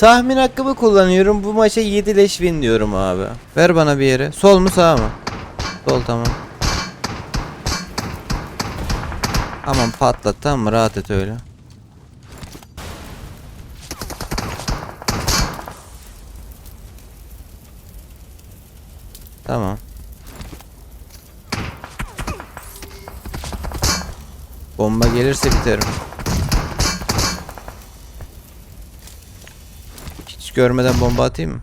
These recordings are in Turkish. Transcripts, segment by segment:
Tahmin hakkımı kullanıyorum. Bu maça 7 leş win diyorum abi. Ver bana bir yere. Sol mu sağ mı? Sol tamam. Aman patlat tamam mı? Rahat et öyle. Tamam. Bomba gelirse biterim. Görmeden bomba atayım mı?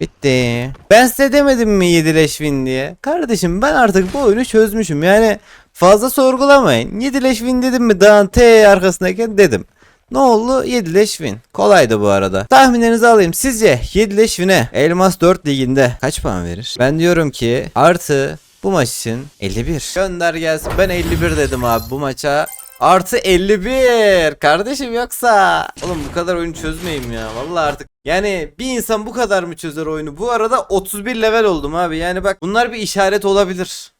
Bitti. Ben size demedim mi 7 leş win diye? Kardeşim ben artık bu oyunu çözmüşüm. Yani fazla sorgulamayın. 7 leş win dedim mi dağın T arkasındayken dedim. Ne oldu? 7 leş win. Kolaydı bu arada. Tahminlerinizi alayım. Sizce 7 leş win'e Elmas 4 liginde kaç puan verir? Ben diyorum ki artı bu maç için 51. Gönder gelsin. Ben 51 dedim abi bu maça. Artı 51. Kardeşim yoksa. Oğlum bu kadar oyunu çözmeyeyim ya. Vallahi artık. Yani bir insan bu kadar mı çözer oyunu? Bu arada 31 level oldum abi. Yani bak bunlar bir işaret olabilir.